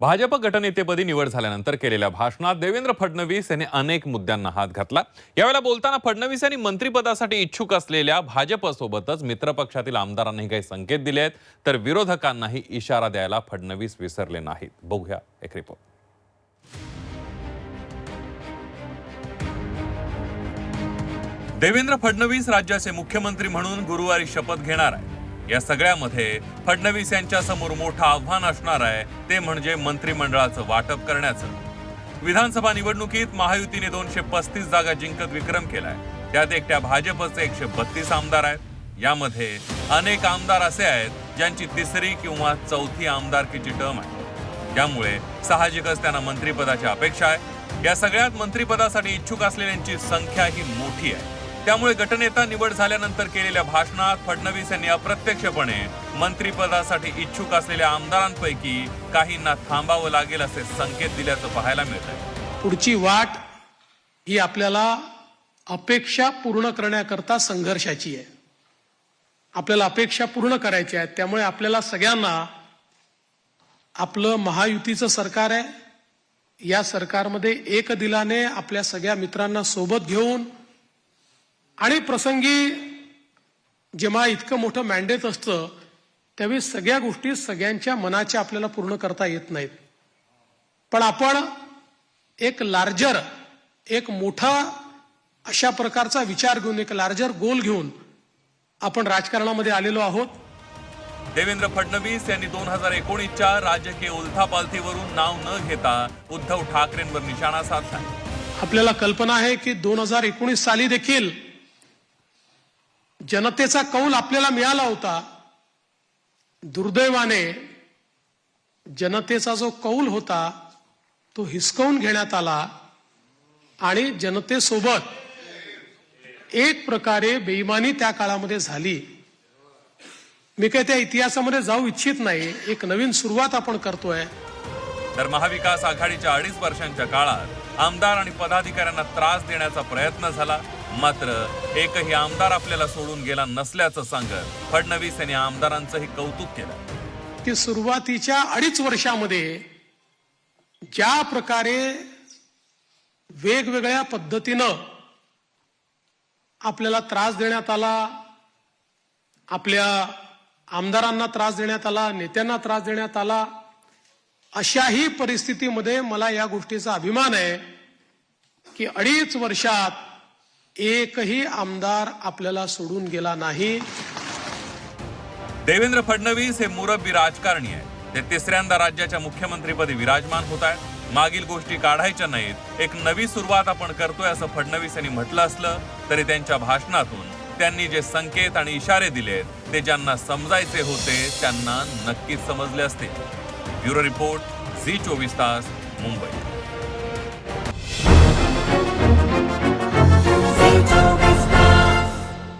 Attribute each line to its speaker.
Speaker 1: भाजप गटनेतेपदी निवड झाल्यानंतर केलेल्या भाषणात देवेंद्र फडणवीस यांनी अनेक मुद्द्यांना हात घातला. यावेळेला बोलताना फडणवीस यांनी मंत्रिपदासाठी इच्छुक असलेल्या भाजपसोबतच मित्रपक्षातील आमदारांनाही काही संकेत दिले आहेत. तर विरोधकांनाही इशारा द्यायला फडणवीस विसरले नाहीत. बघूया एक रिपोर्ट देवेंद्र फडणवीस राज्याचे मुख्यमंत्री म्हणून गुरुवारी शपथ घेणार आहे या सगळ्यामध्ये फडणवीस यांच्या समोर मोठं आव्हान असणार आहे ते म्हणजे मंत्रिमंडळाचं वाटप करण्याचं. विधानसभा निवडणुकीत महायुतीने दोनशे पस्तीस जागा जिंकत विक्रम केलाय. त्यात एकट्या भाजपचे एकशे बत्तीस आमदार आहेत. यामध्ये अनेक आमदार असे आहेत ज्यांची तिसरी किंवा चौथी आमदारकीची टर्म आहे. त्यामुळे साहजिकच त्यांना मंत्रिपदाची अपेक्षा आहे. या सगळ्यात मंत्रिपदासाठी इच्छुक असलेल्यांची संख्या ही मोठी आहे. त्यामुळे गटनेता निवड झाल्यानंतर केलेल्या भाषणात फडणवीस यांनी अप्रत्यक्षपणे मंत्रिपदासाठी इच्छुक असलेल्या आमदारांपैकी काहींना थांबावं लागेल असे संकेत दिल्याचं पाहायला मिळत आहे
Speaker 2: पुढची वाट ही आपल्याला अपेक्षा पूर्ण करण्याकरता संघर्षाची आहे. आपल्याला अपेक्षा पूर्ण करायची आहेत. त्यामुळे आपल्याला सगळ्यांना आपलं महायुतीचं सरकार आहे. या सरकारमध्ये एक दिलाने आपल्या सगळ्या मित्रांना सोबत घेऊन आणि प्रसंगी जेव्हा इतकं मोठं मॅन्डेट असतं त्यावेळी सगळ्या गोष्टी सगळ्यांच्या मनाच्या आपल्याला पूर्ण करता येत नाहीत. पण आपण एक लार्जर एक मोठा अशा प्रकारचा विचार घेऊन एक लार्जर गोल घेऊन आपण राजकारणामध्ये आलेलो आहोत.
Speaker 1: देवेंद्र फडणवीस यांनी दोन हजार एकोणीसच्या राजकीय उलथापालथीवरून नाव न घेता उद्धव ठाकरेंवर निशाणा साधला.
Speaker 2: आपल्याला कल्पना आहे की दोन हजार एकोणीस साली देखील जनतेचा कौल आपल्याला मिळाला होता दुर्दैवाने जनतेचा जो कौल होता तो हिसकवून घेण्यात आला आणि जनतेसोबत एक प्रकारे बेईमानी त्या काळामध्ये झाली. मी काही त्या इतिहासामध्ये जाऊ इच्छित नाही. एक नवीन सुरुवात आपण करतोय.
Speaker 1: तर महाविकास आघाडीच्या अडीच वर्षांच्या काळात आमदार आणि पदाधिकाऱ्यांना त्रास देण्याचा प्रयत्न झाला. मात्र एकही आमदार आपल्याला सोडून गेला नसल्याचं सांगत फडणवीस यांनी आमदारांचंही कौतुक केलं.
Speaker 2: की सुरुवातीच्या अडीच वर्षामध्ये ज्या प्रकारे वेगवेगळ्या पद्धतीनं आपल्याला त्रास देण्यात आला आपल्या आमदारांना त्रास देण्यात आला नेत्यांना त्रास देण्यात आला अशाही परिस्थितीमध्ये मला या गोष्टीचा अभिमान आहे की अडीच वर्षात एकही आमदार आपल्याला सोडून गेला नाही.
Speaker 1: देवेंद्र फडणवीस हे मुरब्बी राजकारणी आहे ते तिसऱ्यांदा राज्याच्या मुख्यमंत्रीपदी विराजमान होत आहेत. मागील गोष्टी काढायच्या नाहीत. एक नवी सुरुवात आपण करतोय असं फडणवीस यांनी म्हटलं असलं तरी त्यांच्या भाषणातून त्यांनी जे संकेत आणि इशारे दिलेत ते ज्यांना समजायचे होते त्यांना नक्कीच समजले असते. ब्युरो रिपोर्ट झी चोवीस तास मुंबई.